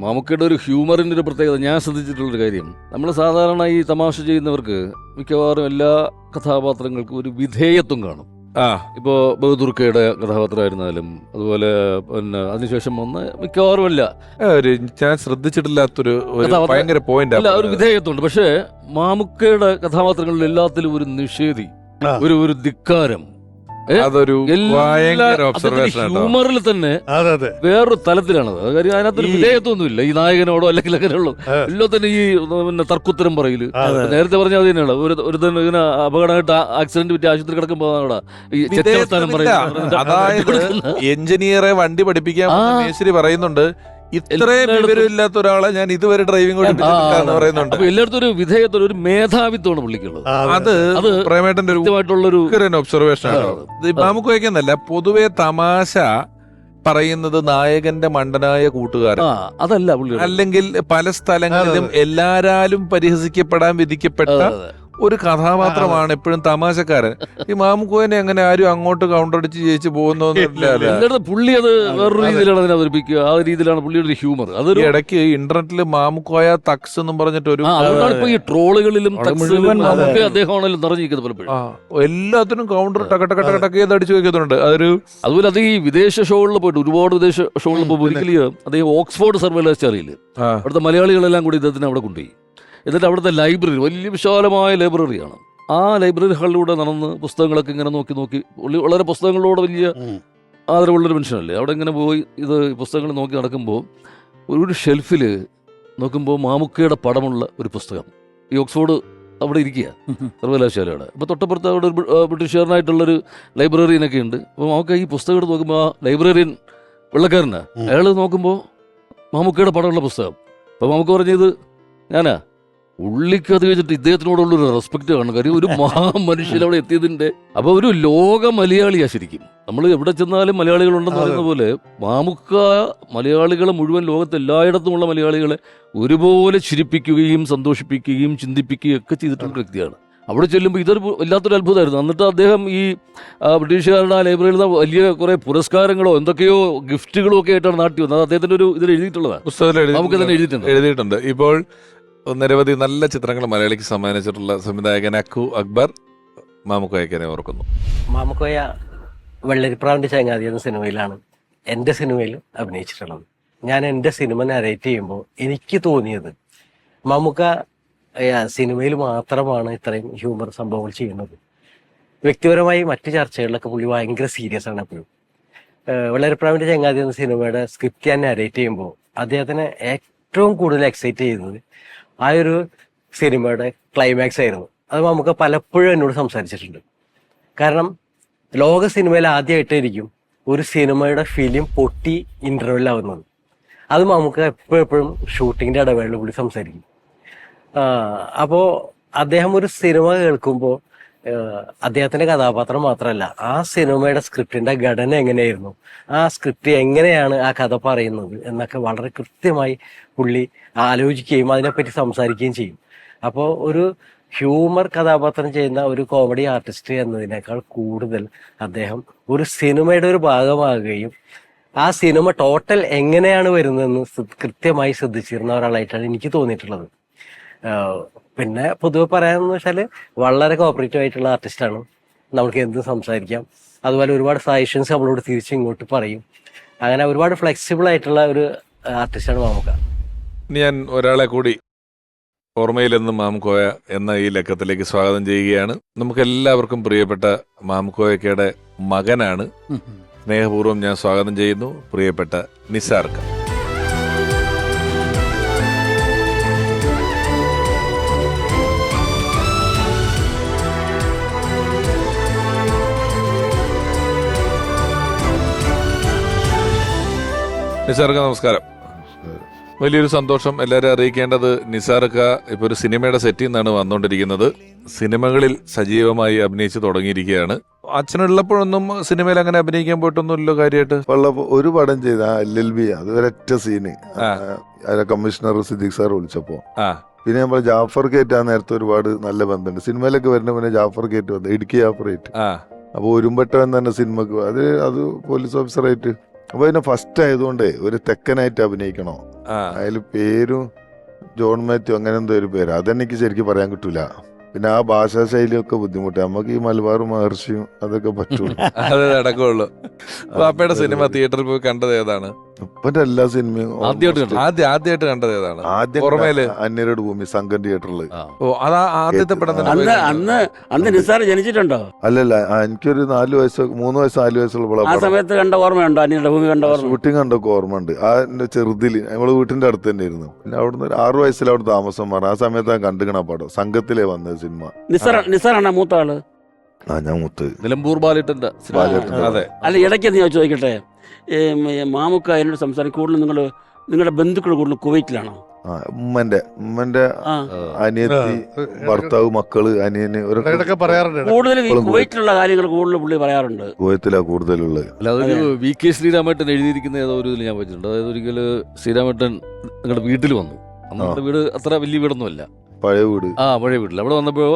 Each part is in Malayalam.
മമ്മൂക്കയുടെ ഒരു ഹ്യൂമറിന്റെ ഒരു പ്രത്യേകത ഞാൻ ശ്രദ്ധിച്ചിട്ടുള്ളൊരു കാര്യം. നമ്മൾ സാധാരണ ഈ തമാശ ചെയ്യുന്നവർക്ക് മിക്കവാറും എല്ലാ കഥാപാത്രങ്ങൾക്കും ഒരു വിധേയത്വം കാണും. ആ. ഇപ്പോൾ ബഹദുർക്കയുടെ കഥാപാത്രമായിരുന്നാലും അതുപോലെ പിന്നെ അതിനുശേഷം വന്ന് മിക്കവാറും അല്ല. ഒരു ഞാൻ ശ്രദ്ധിച്ചിട്ടില്ലാത്തൊരു ഒരു കഥാപാത്രം- ഭയങ്കര പോയിന്റ് അല്ല ഒരു വിധേയത്വമുണ്ട്. പക്ഷേ മാമുക്കയുടെ കഥാപാത്രങ്ങളിൽ എല്ലാത്തിലും ഒരു നിഷേധി ആ. ഒരു ഒരു ധിക്കാരം? അതൊരു എല്ലാ ഭയങ്കര ഒബ്സർവേഷൻ ഹ്യൂമറിൽ തന്നെ വേറൊരു തലത്തിലാണത് അത്. കാര്യം അതിനകത്തൊരു വിധേയത്വമൊന്നുമില്ല. ഈ നായകനോടോ അല്ലെങ്കിൽ അങ്ങനെയുള്ള. എല്ലാം തന്നെ ഈ പിന്നെ തർക്കുത്തരം പറയിൽ. നേരത്തെ പറഞ്ഞ അത് തന്നെയാണ് ഒരു ഒരു തന്നെ ഇങ്ങനെ അപകടമായിട്ട് ആക്സിഡന്റ് പറ്റി ആശുപത്രി കിടക്കുമ്പോൾ അവിടെ ഈ ചെറ്റവർത്താനം. അതായത് എഞ്ചിനീയറെ വണ്ടി പഠിപ്പിക്കാൻ. പറയുന്നുണ്ട് ഇത്രയും വിവരമില്ലാത്ത ഒരാളെ ഞാൻ ഇതുവരെ ഡ്രൈവിംഗ് എന്ന് പറയുന്നുണ്ട്. എല്ലായിടത്തും ഒരു വിധേയത്വം ഒരു മേധാവിത്വമാണ് പുള്ളിക്കുള്ളത്. അത്. അത് പ്രേമേട്ടന്റെ ഒരു ഒബ്സർവേഷൻ ആണ്. വയ്ക്കുന്നല്ല പൊതുവെ തമാശ പറയുന്നത് നായകന്റെ മണ്ടനായ കൂട്ടുകാരൻ. അതല്ല അല്ലെങ്കിൽ പല സ്ഥലങ്ങളിലും എല്ലാരാലും പരിഹസിക്കപ്പെടാൻ വിധിക്കപ്പെട്ട ഒരു കഥാപാത്രമാണ് എപ്പോഴും തമാശക്കാരൻ. ഈ മാമുക്കോനെ അങ്ങനെ ആരും അങ്ങോട്ട് കൗണ്ടർ അടിച്ച് ജയിച്ചു പോകുന്നൊന്നുമില്ല പുള്ളി അത് വേറൊരു രീതിയിലാണ് അതിനെ അവതരിപ്പിക്കുക. ആ രീതിയിലാണ് പുള്ളിയുടെ ഒരു ഹ്യൂമർ അത് അതൊരു ഇടയ്ക്ക് ഇന്റർനെറ്റിൽ മാമുക്കോയ തക്സ് എന്നും പറഞ്ഞിട്ട് ഒരു ഈ ട്രോളുകളിലും അദ്ദേഹമാണല്ലോ നിറഞ്ഞിരിക്കുന്നത് പലപ്പോഴും. ആ, എല്ലാത്തിനും കൗണ്ടർ ടക ടക ടക ടക ചെയ്ത് അടിച്ചു വെക്കുന്നുണ്ട്. അതൊരു അതുപോലെ അത് ഈ വിദേശ ഷോകളിൽ പോയിട്ട് ഒരുപാട് വിദേശ ഷോകളിൽ പോകുമ്പോൾ ഒരിക്കലും അദ്ദേഹം ഓക്സ്ഫോർഡ് സർവകലാശാലയിൽ അവിടുത്തെ മലയാളികളെല്ലാം കൂടി ഇദ്ദേഹത്തിന് അവിടെ കൊണ്ടുപോയി. എന്നിട്ട് അവിടുത്തെ ലൈബ്രറി വലിയ വിശാലമായ ലൈബ്രറിയാണ്. ആ ലൈബ്രറി ഹാളിലൂടെ നടന്ന് പുസ്തകങ്ങളൊക്കെ ഇങ്ങനെ നോക്കി നോക്കി പുള്ളി വളരെ പുസ്തകങ്ങളോട് വലിയ. ആദരവുള്ളൊരു മനുഷ്യനല്ലേ. അവിടെ ഇങ്ങനെ പോയി ഇത് പുസ്തകങ്ങൾ നോക്കി നടക്കുമ്പോൾ ഒരു ഷെൽഫിൽ നോക്കുമ്പോൾ മാമുക്കയുടെ പടമുള്ള ഒരു പുസ്തകം. ഈ ഓക്സ്ഫോർഡ് അവിടെ ഇരിക്കുക സർവകലാശാലയുടെ. അപ്പോൾ തൊട്ടപ്പുറത്ത് അവിടെ ഒരു ബ്രിട്ടീഷുകാരനായിട്ടുള്ളൊരു ലൈബ്രറിയനൊക്കെ ഉണ്ട്. അപ്പോൾ മാമുക്ക ഈ പുസ്തകം എടുത്ത് നോക്കുമ്പോൾ ആ ലൈബ്രറിയൻ വെള്ളക്കാരനാണ് അയാൾ നോക്കുമ്പോൾ മാമുക്കയുടെ പടമുള്ള പുസ്തകം. അപ്പോൾ മാമുക്ക പറഞ്ഞത് ഞാനാ. ഉള്ളിക്ക് അത് വെച്ചിട്ട് ഇദ്ദേഹത്തിനോടുള്ളൊരു റെസ്പെക്ട് കാണും. കാര്യം ഒരു മഹാ മനുഷ്യൻ അവിടെ എത്തിയതിന്റെ അപ്പൊ ഒരു ലോക മലയാളിയാ ശരിക്കും. നമ്മൾ എവിടെ ചെന്നാലും മലയാളികൾ ഉണ്ടെന്ന് പറയുന്ന പോലെ മാമുക്ക മലയാളികളെ മുഴുവൻ ലോകത്ത് എല്ലായിടത്തുമുള്ള മലയാളികളെ ഒരുപോലെ ചിരിപ്പിക്കുകയും സന്തോഷിപ്പിക്കുകയും ചിന്തിപ്പിക്കുകയും ഒക്കെ ചെയ്തിട്ടുള്ള വ്യക്തിയാണ്. അവിടെ ചെല്ലുമ്പോൾ ഇതൊരു വല്ലാത്തൊരു അത്ഭുതമായിരുന്നു. എന്നിട്ട് അദ്ദേഹം ഈ ബ്രിട്ടീഷുകാരുടെ ആ ലൈബ്രറിയിൽ നിന്ന് വലിയ കുറെ പുരസ്കാരങ്ങളോ എന്തൊക്കെയോ ഗിഫ്റ്റുകളോ ഒക്കെ ആയിട്ടാണ് നാട്ടി വന്നത്. അദ്ദേഹത്തിന്റെ ഒരു ഇതിൽ എഴുതിയിട്ടുള്ളതാണ്. പുസ്തകത്തിൽ നമുക്ക് തന്നെ എഴുതിയിട്ടുണ്ട്. എഴുതിയിട്ടുണ്ട്. ഇപ്പോൾ നിരവധി നല്ല ചിത്രങ്ങൾ മലയാളിക്ക് സമ്മാനിച്ചിട്ടുള്ള സംവിധായകൻ അക്കു അക്ബർ മാമുക്കോയക്കനെ ഓർക്കുന്നു. മാമുക്കോയ വെള്ളരിപ്രാവിന്റെ ചങ്ങാതി എന്ന സിനിമയിലാണ് എന്റെ സിനിമയിൽ അഭിനയിച്ചിട്ടുള്ളത്. ഞാൻ എന്റെ സിനിമ നരേറ്റ് ചെയ്യുമ്പോൾ എനിക്ക് തോന്നിയത് മമുക്ക സിനിമയിൽ മാത്രമാണ് ഇത്രയും ഹ്യൂമർ സംഭവങ്ങൾ ചെയ്യുന്നത്. വ്യക്തിപരമായി മറ്റു ചർച്ചകളിലൊക്കെ പുള്ളി ഭയങ്കര സീരിയസ് ആണ് എപ്പോഴും. വെള്ളരിപ്രാവിന്റെ ചങ്ങാതി എന്ന സിനിമയുടെ സ്ക്രിപ്റ്റ് ഞാൻ നരേറ്റ് ചെയ്യുമ്പോൾ അദ്ദേഹത്തിനെ ഏറ്റവും കൂടുതൽ എക്സൈറ്റ് ചെയ്യുന്നത് ആ ഒരു സിനിമയുടെ ക്ലൈമാക്സ് ആയിരുന്നു. അത് നമുക്ക് പലപ്പോഴും എന്നോട് സംസാരിച്ചിട്ടുണ്ട്. കാരണം ലോക സിനിമയിൽ ആദ്യമായിട്ടായിരിക്കും ഒരു സിനിമയുടെ ഫിലിം പൊട്ടി ഇന്റർവെല്ലാവുന്നത് അത് നമുക്ക് എപ്പോഴെപ്പോഴും ഷൂട്ടിങ്ങിന്റെ ഇടവേളയിൽ കൂടി സംസാരിക്കും. അപ്പോൾ അദ്ദേഹം ഒരു സിനിമ കേൾക്കുമ്പോൾ അദ്ദേഹത്തിന്റെ കഥാപാത്രം മാത്രമല്ല ആ സിനിമയുടെ സ്ക്രിപ്റ്റിന്റെ ഘടന എങ്ങനെയായിരുന്നു? ആ സ്ക്രിപ്റ്റ് എങ്ങനെയാണ് ആ കഥ പറയുന്നത് എന്നൊക്കെ വളരെ കൃത്യമായി പുള്ളി ആലോചിക്കുകയും അതിനെപ്പറ്റി സംസാരിക്കുകയും ചെയ്യും. അപ്പോൾ ഒരു ഹ്യൂമർ കഥാപാത്രം ചെയ്യുന്ന ഒരു കോമഡി ആർട്ടിസ്റ്റ് എന്നതിനേക്കാൾ കൂടുതൽ അദ്ദേഹം ഒരു സിനിമയുടെ ഒരു ഭാഗമാകുകയും ആ സിനിമ ടോട്ടൽ എങ്ങനെയാണ് വരുന്നതെന്ന് കൃത്യമായി ശ്രദ്ധിച്ചിരുന്ന ഒരാളായിട്ടാണ് എനിക്ക് തോന്നിയിട്ടുള്ളത്. പിന്നെ പൊതുവെ പറയാമെന്ന് വെച്ചാൽ വളരെ കോപ്പറേറ്റീവ് ആയിട്ടുള്ള ആർട്ടിസ്റ്റാണ് നമുക്ക് എന്ത് സംസാരിക്കാം. അതുപോലെ ഒരുപാട് സജഷൻസ് നമ്മളോട് തിരിച്ച് ഇങ്ങോട്ട് പറയും. അങ്ങനെ ഒരുപാട് ഫ്ലെക്സിബിൾ ആയിട്ടുള്ള ഒരു ആർട്ടിസ്റ്റാണ് മാമുക്ക. ഞാൻ ഒരാളെ കൂടി ഓർമ്മയിൽ നിന്ന് മാമുക്കോയ എന്ന ഈ ലക്കത്തിലേക്ക് സ്വാഗതം ചെയ്യുകയാണ്. നമുക്ക് എല്ലാവർക്കും പ്രിയപ്പെട്ട മാമുക്കോയക്കയുടെ മകനാണ്. സ്നേഹപൂർവം ഞാൻ സ്വാഗതം ചെയ്യുന്നു. പ്രിയപ്പെട്ട നിസാർക്ക്. നിസാർക്ക് നമസ്കാരം. വലിയൊരു സന്തോഷം എല്ലാവരും അറിയിക്കേണ്ടത് നിസാർക്ക ഇപ്പോൾ ഒരു സിനിമയുടെ സെറ്റിൽ നിന്നാണ് വന്നുകൊണ്ടിരിക്കുന്നത് സിനിമകളിൽ സജീവമായി അഭിനയിച്ച് തുടങ്ങിയിരിക്കുകയാണ്. അച്ഛനുള്ളപ്പോഴൊന്നും സിനിമയിൽ അങ്ങനെ അഭിനയിക്കാൻ പോയിട്ടൊന്നുമില്ലല്ലോ കാര്യമായിട്ട്? ഒരു പടം ചെയ്ത എൽ എൽ ബി അത് ഒരൊറ്റ സീന്. അതിലെ കമ്മീഷണർ സിദ്ദിഖ് സാർ വിളിച്ചപ്പോ. പിന്നെ നമ്മൾ ജാഫർ കേറ്റ് ആ നേരത്തെ ഒരുപാട് നല്ല ബന്ധമുണ്ട്. സിനിമയിലൊക്കെ വരുന്ന പിന്നെ ജാഫർ കേറ്റ് വന്നു ഇടുക്കി ജാഫർ കേറ്റ്. ആ. അപ്പൊ ഒരുമ്പട്ടവൻ തന്നെ സിനിമക്ക് അത് അത് പോലീസ് ഓഫീസറായിട്ട് അപ്പൊ പിന്നെ ഫസ്റ്റ് ആയതുകൊണ്ട് ഒരു തെക്കനായിട്ട് അഭിനയിക്കണോ? അതിൽ പേരും ജോൺ മാത്യു അങ്ങനെ എന്തോ ഒരു പേര്. അതെനിക്ക് ശരിക്കും പറയാൻ കിട്ടൂല. പിന്നെ ആ ഭാഷാ ശൈലിയൊക്കെ ബുദ്ധിമുട്ട്. നമുക്ക് ഈ മലബാർ മഹർഷിയും അതൊക്കെ പറ്റുള്ളൂ. അത് നടക്കുള്ളൂ സിനിമ തിയേറ്ററിൽ പോയി കണ്ടത് ഏതാണ്? ഇപ്പന്റെ എല്ലാ സിനിമയും ആദ്യമായിട്ട് ആദ്യം ആദ്യമായിട്ട് കണ്ടത് ഏതാണ്? ആദ്യം ഓർമ്മയിൽ? അന്യരുടെ ഭൂമി സംഘം തിയേറ്ററിൽ ഓ അതാ ആദ്യത്തെ പടം അന്ന് അന്ന് അന്ന് നിസ്സാർ ജനിച്ചിട്ടുണ്ടോ? അല്ലല്ല ആ, എനിക്കൊരു നാല് വയസ്സ് മൂന്ന് വയസ്സ് നാല് ആ വയസ്സുള്ള സമയത്ത് കണ്ട ഓർമ്മയുണ്ടോ? അന്യരുടെ ഭൂമി കണ്ട ഓർമ്മ? ഷൂട്ടിംഗ് കണ്ടൊക്കെ ഓർമ്മയുണ്ട്. ആ എന്റെ ചെറുതിൽ നമ്മൾ വീട്ടിന്റെ അടുത്ത് തന്നെ ആയിരുന്നു പിന്നെ അവിടുന്ന് ഒരു ആറു വയസ്സിൽ അവിടെ താമസം പറഞ്ഞു ആ സമയത്ത് ഞാൻ കണ്ടുകണ പടം. സംഘത്തിലേ വന്നത് സിനിമ. നിസാറാണ് നിസ്സാറാണ് മൂത്ത ആൾ? ആ ഞാൻ മൂത്ത്. നിലമ്പൂർ ബാലേട്ടന്റെ സിനിമ. അതെ. അല്ല ഇടയ്ക്ക് ഞാൻ ചോദിക്കട്ടെ? മാമുക്ക എന്നോട് സംസാരിക്കും. കൂടുതൽ നിങ്ങൾ നിങ്ങളുടെ ബന്ധുക്കൾ കൂടുതൽ കുവൈറ്റിലാണോ? ഉമ്മന്റെ ഉമ്മന്റെ അനിയത്തി ഭർത്താവ് മക്കൾ അനിയന് ഒരു ഇടയ്ക്കൊക്കെ പറയാറുണ്ട് കൂടുതൽ കുവൈറ്റിലുള്ള കാര്യങ്ങൾ കൂടുതൽ പുള്ളി പറയാറുണ്ട്. കുവൈത്തിലാ കൂടുതലുള്ളത്. വി കെ ശ്രീരാമേട്ടൻ എഴുതിയിരിക്കുന്ന ഏതോ ഒരു ഇതിൽ ഞാൻ വായിച്ചിട്ടുണ്ട് അതായത് ഒരിക്കൽ ശ്രീരാമേട്ടൻ നിങ്ങളുടെ വീട്ടിൽ വന്നു. അന്ന് ആ. നമ്മുടെ വീട് അത്ര വലിയ വീടൊന്നുമല്ല. പഴയ വീട്. ആ പഴയ വീട്ടിൽ അവിടെ വന്നപ്പോൾ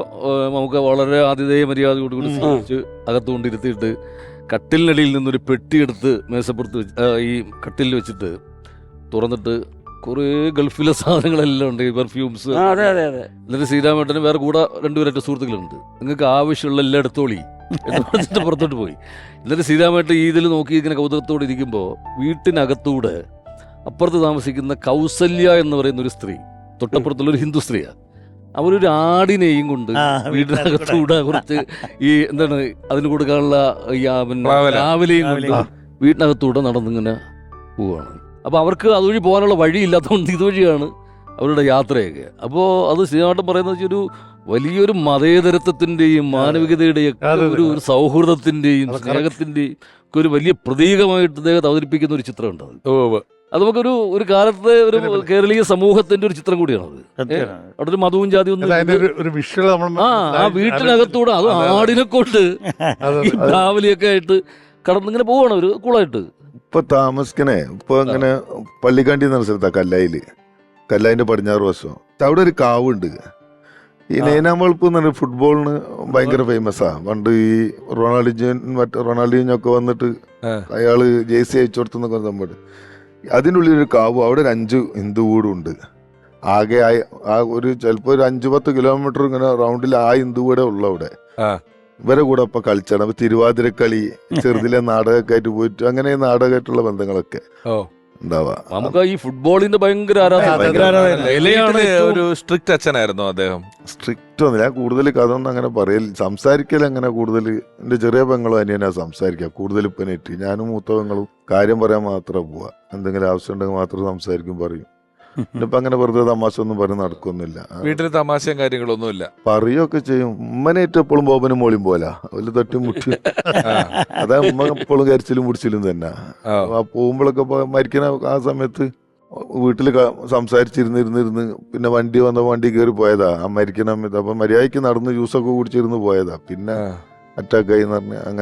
നമുക്ക് വളരെ ആതിഥേയ മര്യാദയോട് കൂടി കട്ടിലിനടിയിൽ നിന്നൊരു പെട്ടിയെടുത്ത് മേശപ്പുറത്ത് വെച്ച് ഈ കട്ടിലിൽ വെച്ചിട്ട് തുറന്നിട്ട് കുറേ ഗൾഫിലെ സാധനങ്ങളെല്ലാം ഉണ്ട് ഈ പെർഫ്യൂംസ് അതെ അതെ അതെ. എന്നിട്ട് ശ്രീരാമേട്ടന് വേറെ കൂടെ രണ്ടുപേരൊക്കെ സുഹൃത്തുക്കളുണ്ട്. നിങ്ങൾക്ക് ആവശ്യമുള്ള എല്ലാം എടുത്തോളി എന്ന് പറഞ്ഞിട്ട് പുറത്തോട്ട് പോയി. എന്നിട്ട് ശ്രീരാമേട്ടൻ ഈ ഇതിൽ നോക്കി ഇങ്ങനെ കൗതുകത്തോടെ ഇരിക്കുമ്പോൾ വീട്ടിനകത്തൂടെ അപ്പുറത്ത് താമസിക്കുന്ന കൗസല്യ എന്ന് പറയുന്ന ഒരു സ്ത്രീ തൊട്ടപ്പുറത്തുള്ള ഒരു ഹിന്ദു സ്ത്രീയാണ് അവരൊരു ആടിനെയും കൊണ്ട് വീടിനകത്തൂടെ കുറച്ച് ഈ എന്താണ് അതിന് കൊടുക്കാനുള്ള ഈ. രാവിലെയും കൊണ്ട്. വീട്ടിനകത്തൂടെ നടന്നിങ്ങനെ പോവാണ് അപ്പൊ അവർക്ക് അതുവഴി പോകാനുള്ള വഴിയില്ലാത്തതുകൊണ്ട് ഇതുവഴിയാണ് അവരുടെ യാത്രയൊക്കെ അപ്പോൾ അത് ശ്രീനാട്ടം പറയുന്നത് വെച്ചൊരു ഒരു വലിയൊരു മതേതരത്വത്തിന്റെയും മാനവികതയുടെയും. ഒരു ഒരു സൗഹൃദത്തിന്റെയും സ്നേഹത്തിന്റെയും ഒക്കെ ഒരു വലിയ പ്രതീകമായിട്ട് അദ്ദേഹത്തെ അവതരിപ്പിക്കുന്ന ഒരു ചിത്രമുണ്ട് അത് ഓ. അത് നമുക്കൊരു ഒരു കാലത്തെ ഒരു. കേരളീയ സമൂഹത്തിന്റെ ഒരു ചിത്രം കൂടിയാണത്. അവിടെ ഒരു മതവും ജാതിയും ഒന്നും ആ ആ വീട്ടിനകത്തൂടെ അത്. ആടിനെ കൊണ്ട് രാവിലെയൊക്കെ ആയിട്ട് കടന്നിങ്ങനെ പോവാണ് ഒരു കൂളായിട്ട്. ഇപ്പൊ താമസിക്കണേ ഇപ്പൊ അങ്ങനെ പള്ളിക്കാണ്ടി എന്ന സ്ഥലത്താ കല്ലായിൽ. കല്ലായിന്റെ പടിഞ്ഞാറ് വശം. അവിടെ ഒരു കാവുണ്ട്. ഈ നൈനാം വളപ്പ് എന്ന് പറഞ്ഞ ഫുട്ബോളിന് ഭയങ്കര ഫേമസാ പണ്ട് ഈ റൊണാൾഡിജോ മറ്റേ റൊണാൾഡിനോ ഒക്കെ വന്നിട്ട് അയാൾ ജേഴ്സി അയച്ചു കൊടുത്തെന്നൊക്കെ സംഭവം അതിന്റെ ഉള്ളിലൊരു ഒരു കാവ് അവിടെ ഒരു അഞ്ച് ഹിന്ദു വീടുണ്ട്. ആകെ ആ- ആ ഒരു ചിലപ്പോ ഒരു അഞ്ചു പത്ത് കിലോമീറ്റർ ഇങ്ങനെ റൗണ്ടിൽ ആ ഹിന്ദു വീടേ ഉള്ളു അവിടെ. ഇവരെ കൂടെ അപ്പൊ കളിച്ചാണ്. അപ്പൊ തിരുവാതിരക്കളി ചെറുതിലെ നാടകമൊക്കെ ആയിട്ട് പോയിട്ട് അങ്ങനെ നാടകമായിട്ടുള്ള ബന്ധങ്ങളൊക്കെ. നമുക്ക് ഈ ഫുട്ബോളിന്റെ ഭയങ്കര ആരാധന ഒരു സ്ട്രിക്റ്റ് അച്ഛനായിരുന്നു അദ്ദേഹം. സ്ട്രിക്റ്റ് ഒന്നും ഞാൻ കൂടുതൽ കഥ ഒന്നും അങ്ങനെ പറയില്ല സംസാരിക്കൽ അങ്ങനെ കൂടുതൽ എന്റെ ചെറിയ പെങ്ങളും അനിയനാ സംസാരിക്കുക. കൂടുതൽ ഇപ്പനേറ്റ് ഞാനും മൂത്ത പെങ്ങളും കാര്യം പറയാൻ മാത്രമേ പോവാ എന്തെങ്കിലും ആവശ്യം ഉണ്ടെങ്കിൽ മാത്രം സംസാരിക്കും പറയും. ഇന്നിപ്പോ അങ്ങനെ വെറുതെ തമാശ ഒന്നും പറഞ്ഞ് നടക്കൊന്നുമില്ല വീട്ടിൽ തമാശയും കാര്യങ്ങളൊന്നും ഇല്ല പറയുകയൊക്കെ ചെയ്യും. ഉമ്മനേറ്റ് എപ്പോഴും ബോബനും മോളിയും പോലാ. ഒരു തട്ടി മുട്ടി. അതാ ഉമ്മ എപ്പോഴും കരിച്ചിലും മുടിച്ചിലും തന്നെ. ആ. പോകുമ്പോഴൊക്കെ ഇപ്പൊ മരിക്കണ ആ സമയത്ത് വീട്ടിൽ സംസാരിച്ചിരുന്നിരുന്നിരുന്ന് പിന്നെ വണ്ടി വന്ന വണ്ടി കയറി പോയതാ. ആ മരിക്കണ സമയത്ത്. അപ്പൊ മര്യാദയ്ക്ക് നടന്ന് ജ്യൂസൊക്കെ കുടിച്ചിരുന്ന് പോയതാ. പിന്നെ. അറ്റാക്കായി എന്ന് പറഞ്ഞ അങ്ങനെ